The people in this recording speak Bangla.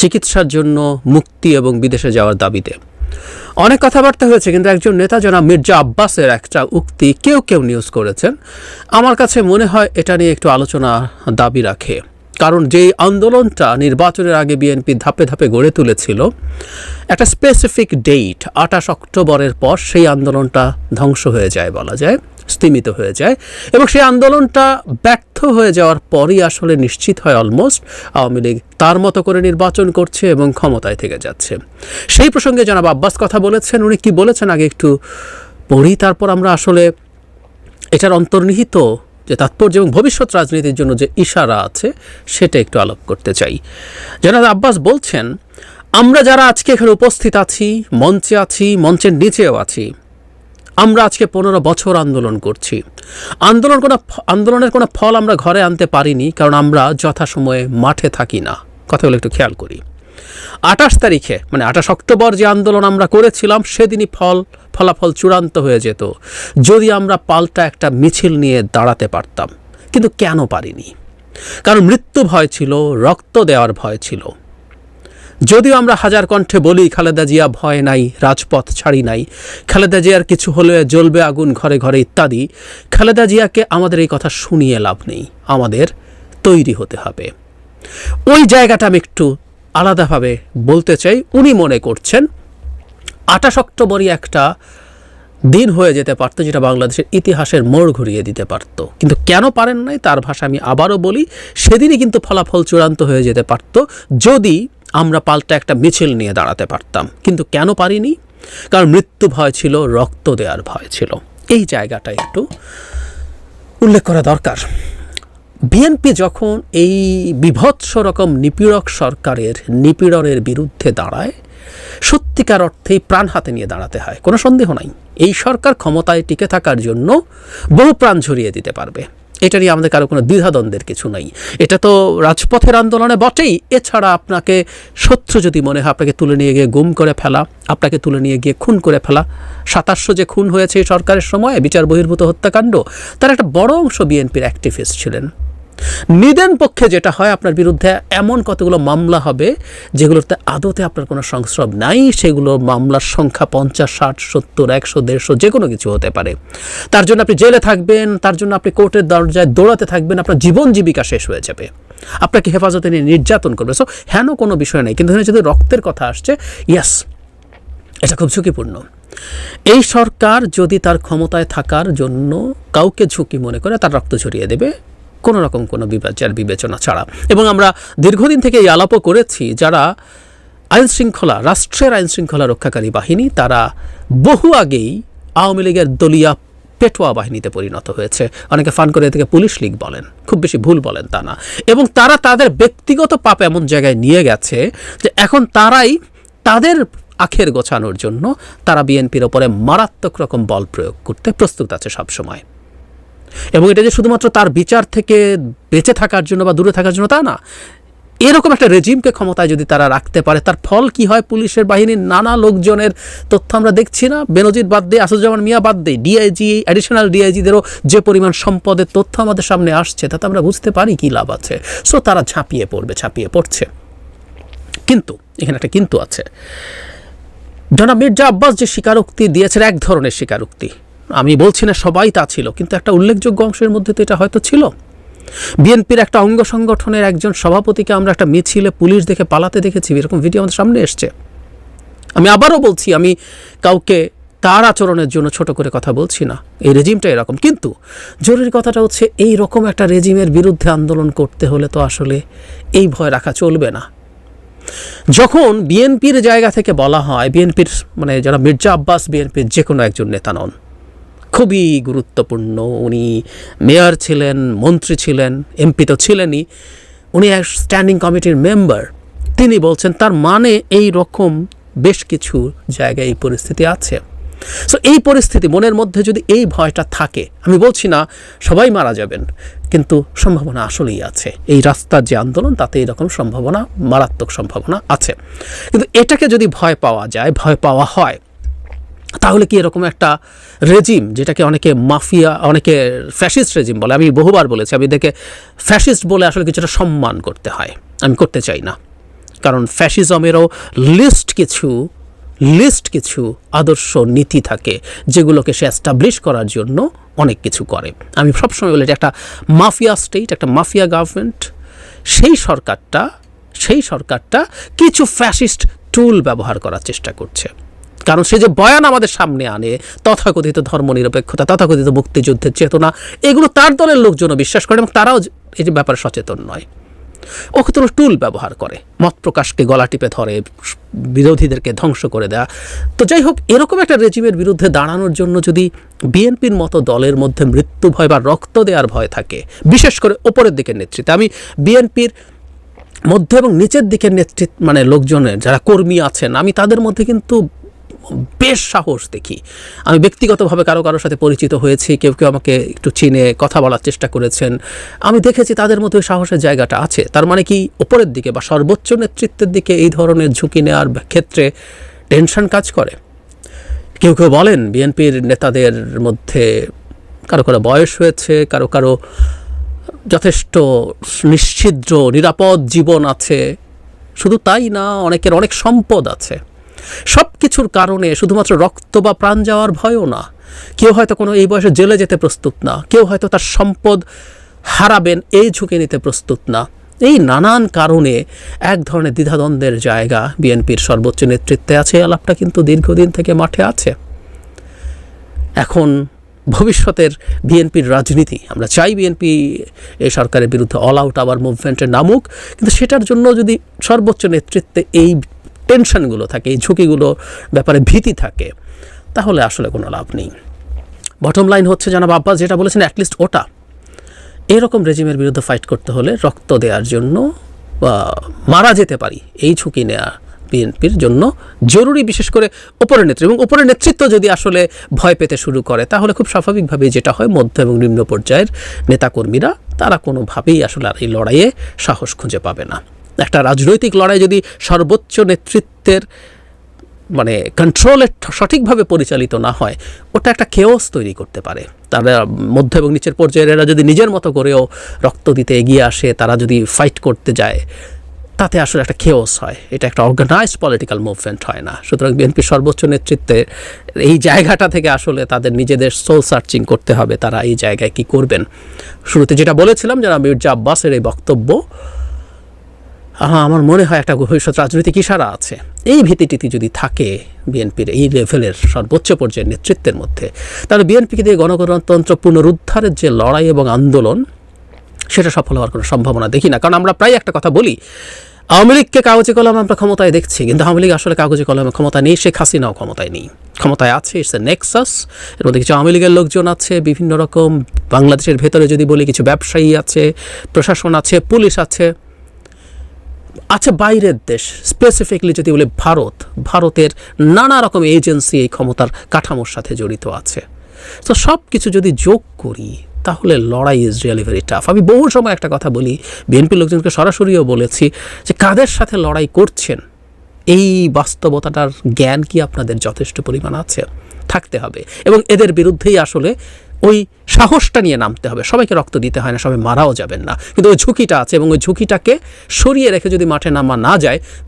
চিকিৎসার জন্য মুক্তি এবং বিদেশে যাওয়ার দাবিতে। অনেক কথাবার্তা হয়েছে, কিন্তু একজন নেতা জনাব মির্জা আব্বাসের একটা উক্তি কেউ কেউ নিউজ করেছেন। আমার কাছে মনে হয় এটা নিয়ে একটু আলোচনা দাবি রাখে। কারণ যেই আন্দোলনটা নির্বাচনের আগে বিএনপি ধাপে ধাপে গড়ে তুলেছিল, একটা স্পেসিফিক ডেট আঠাশ অক্টোবরের পর সেই আন্দোলনটা ধ্বংস হয়ে যায় বলা যায় স্তিমিত হয়ে যায় এবং সেই আন্দোলনটা ব্যর্থ হয়ে যাওয়ার পরই আসলে নিশ্চিত হয় অলমোস্ট আওয়ামী লীগ তার মতো করে নির্বাচন করছে এবং ক্ষমতায় থেকে যাচ্ছে। সেই প্রসঙ্গে জনাব আব্বাস কথা বলেছেন, উনি কি বলেছেন আগে একটু পড়ি, তারপর আমরা আসলে এটার অন্তর্নিহিত যে তাৎপর্য এবং ভবিষ্যৎ রাজনীতির জন্য যে ইশারা আছে, সেটা একটু আলোপ করতে চাই। জনাব আব্বাস বলছেন, আমরা যারা আজকে এখানে উপস্থিত আছি, মঞ্চে আছি, মঞ্চের নিচেও আছি, আমরা আজকে পনেরো বছর আন্দোলন করছি। আন্দোলন কোনো আন্দোলনের কোনো ফল আমরা ঘরে আনতে পারিনি, কারণ আমরা যথাসময়ে মাঠে থাকি না। কথাগুলো একটু খেয়াল করি। আঠাশ তারিখে মানে আঠাশ অক্টোবর যে আন্দোলন আমরা করেছিলাম, সেদিনই ফল ফলাফল চূড়ান্ত হয়ে যেত, যদি আমরা পাল্টা একটা মিছিল নিয়ে দাঁড়াতে পারতাম। কিন্তু কেন পারিনি? কারণ মৃত্যু ভয় ছিল, রক্ত দেওয়ার ভয় ছিল। যদিও আমরা হাজার কণ্ঠে বলি, খালেদা জিয়া ভয় নাই, রাজপথ ছাড়ি নাই, খালেদা জিয়ার কিছু হলে জ্বলবে আগুন ঘরে ঘরে ইত্যাদি, খালেদা জিয়াকে আমাদের এই কথা শুনিয়ে লাভ নেই, আমাদের তৈরি হতে হবে। ওই জায়গাটা আমি একটু আলাদাভাবে বলতে চাই, উনি মনে করছেন আঠাশ অক্টোবরই একটা দিন হয়ে যেতে পারতো যেটা বাংলাদেশের ইতিহাসের মোড় ঘুরিয়ে দিতে পারতো। কিন্তু কেন পারেন নাই তার ভাষা আমি আবারও বলি, সেদিনই কিন্তু ফলাফল চূড়ান্ত হয়ে যেতে পারতো যদি আমরা পাল্টা একটা মিছিল নিয়ে দাঁড়াতে পারতাম। কিন্তু কেন পারিনি? কারণ মৃত্যু ভয় ছিল, রক্ত দেওয়ার ভয় ছিল। এই জায়গাটা একটু উল্লেখ করা দরকার। বিএনপি যখন এই বিভৎস রকম নিপীড়ক সরকারের নিপীড়নের বিরুদ্ধে দাঁড়ায়, সত্যিকার অর্থেই প্রাণ হাতে নিয়ে দাঁড়াতে হয়। কোনো সন্দেহ নাই। এই সরকার ক্ষমতায় টিকে থাকার জন্য বহু প্রাণ ঝরিয়ে দিতে পারবে। এটা নিয়ে আমাদের কারও কোনো দ্বিধাদ্বন্দ্বের কিছু নাই। এটা তো রাজপথের আন্দোলনে বটেই। এছাড়া আপনাকে শত্রু যদি মনে হয়, আপনাকে তুলে নিয়ে গিয়ে গুম করে ফেলা, আপনাকে তুলে নিয়ে গিয়ে খুন করে ফেলা। সাতাশশো যে খুন হয়েছে এই সরকারের সময়, বিচার বহির্ভূত হত্যাকাণ্ড, তার একটা বড় অংশ বিএনপির অ্যাক্টিভিস্ট ছিলেন। নিদেন পক্ষে যেটা হয় আপনার বিরুদ্ধে এমন কতগুলো মামলা হবে, যেগুলোতে আদতে আপনার কোনো সংস্রব নাই, সেগুলো মামলার সংখ্যা পঞ্চাশ, ষাট, সত্তর, একশো, দেড়শো যে কোনো কিছু হতে পারে। তার জন্য আপনি জেলে থাকবেন, তার জন্য আপনি কোর্টের দরজায় দৌড়াতে থাকবেন, আপনার জীবন জীবিকা শেষ হয়ে যাবে। আপনাকে হেফাজতে নিয়ে নির্যাতন করবে। সো হেন কোনো বিষয় নেই। কিন্তু যদি রক্তের কথা আসছে ইয়াস এটা খুব ঝুঁকিপূর্ণ। এই সরকার যদি তার ক্ষমতায় থাকার জন্য কাউকে ঝুঁকি মনে করে, তার রক্ত ঝরিয়ে দেবে। কোনো রকম কোনো বিবেচার বিবেচনা ছাড়া। এবং আমরা দীর্ঘদিন থেকে এই আলাপও করেছি যারা আইন শৃঙ্খলা রাষ্ট্রের আইন শৃঙ্খলা রক্ষাকারী বাহিনী, তারা বহু আগেই আওয়ামী লীগের দলীয় পেটোয়া বাহিনীতে পরিণত হয়েছে। অনেকে ফান করে থেকে পুলিশ লীগ বলেন, খুব বেশি ভুল বলেন তা না। এবং তারা তাদের ব্যক্তিগত পাপ এমন জায়গায় নিয়ে গেছে যে এখন তারাই তাদের আখের গোছানোর জন্য তারা বিএনপির ওপরে মারাত্মক রকম বল প্রয়োগ করতে প্রস্তুত আছে সবসময়। এবং এটা যে শুধুমাত্র তার বিচার থেকে বেঁচে থাকার জন্য বা দূরে থাকার জন্য তা না, এরকম একটা রেজিমকে ক্ষমতায় যদি তারা রাখতে পারে, তার ফল কি হয় পুলিশের বাহিনীর নানা লোকজনের তথ্য আমরা দেখছি না? বেনজির বাদ দিয়ে আসুজ্জামান মিয়া বাদ দিয়ে ডিআইজি অ্যাডিশনাল ডিআইজিদেরও যে পরিমাণ সম্পদের তথ্য আমাদের সামনে আসছে, তাতে আমরা বুঝতে পারি কী লাভ আছে। সো তারা ঝাঁপিয়ে পড়বে, ঝাঁপিয়ে পড়ছে। কিন্তু, এখানে একটা কিন্তু আছে। জনাব মির্জা আব্বাস যে স্বীকারোক্তি দিয়েছেন, এক ধরনের স্বীকারোক্তি। আমি বলছি না সবাই তা ছিল, কিন্তু একটা উল্লেখযোগ্য অংশের মধ্যে তো এটা হয়তো ছিল। বিএনপির একটা অঙ্গ সংগঠনের একজন সভাপতিকে আমরা একটা মিছিলে পুলিশ দেখে পালাতে দেখেছি, এরকম ভিডিও আমাদের সামনে এসছে। আমি আবারও বলছি, আমি কাউকে তার আচরণের জন্য ছোট করে কথা বলছি না, এই রেজিমটা এরকম। কিন্তু জরুরি কথাটা হচ্ছে, এই রকম একটা রেজিমের বিরুদ্ধে আন্দোলন করতে হলে তো আসলে এই ভয় রাখা চলবে না। যখন বিএনপির জায়গা থেকে বলা হয়, বিএনপির মানে যারা মির্জা আব্বাস, বিএনপির যে কোনো একজন নেতা নন খুবই গুরুত্বপূর্ণ। উনি মেয়র ছিলেন, মন্ত্রী ছিলেন, এমপি তো ছিলেনই। উনি এক স্ট্যান্ডিং কমিটির মেম্বার। তিনি বলছেন, তার মানে এই রকম বেশ কিছু জায়গায় এই পরিস্থিতি আছে। সো এই পরিস্থিতি মনের মধ্যে যদি এই ভয়টা থাকে, আমি বলছি না সবাই মারা যাবেন, কিন্তু সম্ভাবনা আসলেই আছে। এই রাস্তার যে আন্দোলন, তাতে এরকম সম্ভাবনা, মারাত্মক সম্ভাবনা আছে। কিন্তু এটাকে যদি ভয় পাওয়া যায়, ভয় পাওয়া হয় তাহলে কি এরকম একটা রেজিম যেটাকে অনেকে মাফিয়া, অনেকে ফ্যাসিস্ট রেজিম বলে? আমি বহুবার বলেছি, আমি দেখে ফ্যাসিস্ট বলে আসলে কিছুটা সম্মান করতে হয়। আমি করতে চাই না। কারণ ফ্যাসিজমেরও লিস্ট কিছু লিস্ট কিছু আদর্শ নীতি থাকে, যেগুলোকে সে অ্যাস্টাবলিশ করার জন্য অনেক কিছু করে। আমি সবসময় বলি একটা মাফিয়া স্টেট একটা মাফিয়া গভর্নমেন্ট সেই সরকারটা সেই সরকারটা কিছু ফ্যাসিস্ট টুল ব্যবহার করার চেষ্টা করছে। কারণ সে যে বয়ান আমাদের সামনে আনে, তথাকথিত ধর্মনিরপেক্ষতা, তথাকথিত মুক্তিযুদ্ধের চেতনা, এগুলো তার দলের লোকজনও বিশ্বাস করে এবং তারাও এই যে ব্যাপারে সচেতন নয়। ওকে তো টুল ব্যবহার করে, মত প্রকাশকে গলা টিপে ধরে, বিরোধীদেরকে ধ্বংস করে দেয়া। তো যাই হোক এরকম একটা রেজিমের বিরুদ্ধে দাঁড়ানোর জন্য যদি বিএনপির মতো দলের মধ্যে মৃত্যু ভয় বা রক্ত দেওয়ার ভয় থাকে, বিশেষ করে ওপরের দিকের নেতৃত্বে, আমি বিএনপির মধ্য এবং নিচের দিকের নেতৃত্ব মানে লোকজনের, যারা কর্মী আছেন, আমি তাদের মধ্যে কিন্তু বেশ সাহস দেখি। আমি ব্যক্তিগতভাবে কারও কারোর সাথে পরিচিত হয়েছি, কেউ কেউ আমাকে একটু চিনে, কথা বলার চেষ্টা করেছেন। আমি দেখেছি তাদের মধ্যে সাহসের জায়গাটা আছে। তার মানে কি ওপরের দিকে বা সর্বোচ্চ নেতৃত্বের দিকে এই ধরনের ঝুঁকি নেওয়ার ক্ষেত্রে টেনশন কাজ করে। কেউ কেউ বলেন, বিএনপির নেতাদের মধ্যে কারও কারও বয়স হয়েছে, কারও কারও যথেষ্ট নিশ্ছিদ্র, নিরাপদ জীবন আছে। শুধু তাই না, অনেকের অনেক সম্পদ আছে। সব কিছুর কারণে শুধুমাত্র রক্ত বা প্রাণ যাওয়ার ভয়ও না। কেউ হয়তো কোনো এই বয়সে জেলে যেতে প্রস্তুত না। কেউ হয়তো তার সম্পদ হারাবেন এই ঝুঁকি নিতে প্রস্তুত না। এই নানান কারণে এক ধরনের দ্বিধাদ্বন্দ্বের জায়গা বিএনপির সর্বোচ্চ নেতৃত্বে আছে। আলাপটা কিন্তু দীর্ঘদিন থেকে মাঠে আছে। এখন ভবিষ্যতের বিএনপির রাজনীতি। আমরা চাই বিএনপি এই সরকারের বিরুদ্ধে অল আউট আবার মুভমেন্টে নামুক। কিন্তু সেটার জন্য যদি সর্বোচ্চ নেতৃত্বে এই টেনশনগুলো থাকে, এই ঝুঁকিগুলো ব্যাপারে ভীতি থাকে, তাহলে আসলে কোনো লাভ নেই। বটম লাইন হচ্ছে, জানাব আব্বাস যেটা বলেছেন অ্যাটলিস্ট ওটা। এরকম রেজিমের বিরুদ্ধে ফাইট করতে হলে রক্ত দেওয়ার জন্য মারা যেতে পারি, এই ঝুঁকি নেওয়া বিএনপির জন্য জরুরি, বিশেষ করে ওপরের নেতৃত্ব। এবং ওপরের নেতৃত্ব যদি আসলে ভয় পেতে শুরু করে, তাহলে খুব স্বাভাবিকভাবেই যেটা হয়, মধ্য এবং নিম্ন পর্যায়ের নেতাকর্মীরা, তারা কোনোভাবেই আসলে আর এই লড়াইয়ে সাহস খুঁজে পাবে না। একটা রাজনৈতিক লড়াই যদি সর্বোচ্চ নেতৃত্বের মানে কন্ট্রোলে সঠিকভাবে পরিচালিত না হয়, ওটা একটা কেওস তৈরি করতে পারে। তারা মধ্য এবং নিচের পর্যায়ের এরা যদি নিজের মতো করেও রক্ত দিতে এগিয়ে আসে, তারা যদি ফাইট করতে যায়, তাতে আসলে একটা খেওস হয়। এটা একটা অর্গানাইজড পলিটিক্যাল মুভমেন্ট হয় না। সুতরাং বিএনপির সর্বোচ্চ নেতৃত্বে এই জায়গাটা থেকে আসলে তাদের নিজেদের সোল সার্চিং করতে হবে, তারা এই জায়গায় কি করবেন। শুরুতে যেটা বলেছিলাম যারা মির্জা আব্বাসের এই বক্তব্য আমার মনে হয় একটা ভবিষ্যৎ রাজনৈতিক ইশারা আছে। এই ভীতিটিতি যদি থাকে বিএনপির এই লেভেলের সর্বোচ্চ পর্যায়ের নেতৃত্বের মধ্যে, তাহলে বিএনপিকে দিয়ে গণতন্ত্র পুনরুদ্ধারের যে লড়াই এবং আন্দোলন, সেটা সফল হওয়ার কোনো সম্ভাবনা দেখি না। কারণ আমরা প্রায় একটা কথা বলি, আওয়ামী লীগকে কাগজে কলমে আমরা ক্ষমতায় দেখছি, কিন্তু আওয়ামী লীগ আসলে কাগজে কলমে ক্ষমতা নেই, শেখ হাসিনাও ক্ষমতায় নেই। ক্ষমতায় আছে, ইটস এ নেক্সাস। এর মধ্যে কিছু আওয়ামী লীগের লোকজন আছে, বিভিন্ন রকম, বাংলাদেশের ভেতরে যদি বলি, কিছু ব্যবসায়ী আছে, প্রশাসন আছে, পুলিশ আছে। আছে বাইরের দেশ স্পেসিফিকলি যদি বলি ভারত, ভারতের নানা রকম এজেন্সি এই ক্ষমতার কাঠামোর সাথে জড়িত আছে। তো সব কিছু যদি যোগ করি, তাহলে লড়াই ইজ রিয়েলি ভেরি টাফ আমি বহু সময় একটা কথা বলি বিএনপির লোকজনকে সরাসরিও বলেছি যে কাদের সাথে লড়াই করছেন, এই বাস্তবতাটার জ্ঞান কি আপনাদের যথেষ্ট পরিমাণ আছে? থাকতে হবে। এবং এদের বিরুদ্ধেই আসলে ওই সাহসটা নিয়ে নামতে হবে। সবাইকে রক্ত দিতে হয় না, সবাই মারাও যাবেন না। কিন্তু ওই ঝুঁকিটা আছে এবং ওই ঝুঁকিটাকে সরিয়ে রেখে যদি মাঠে নামা না যায়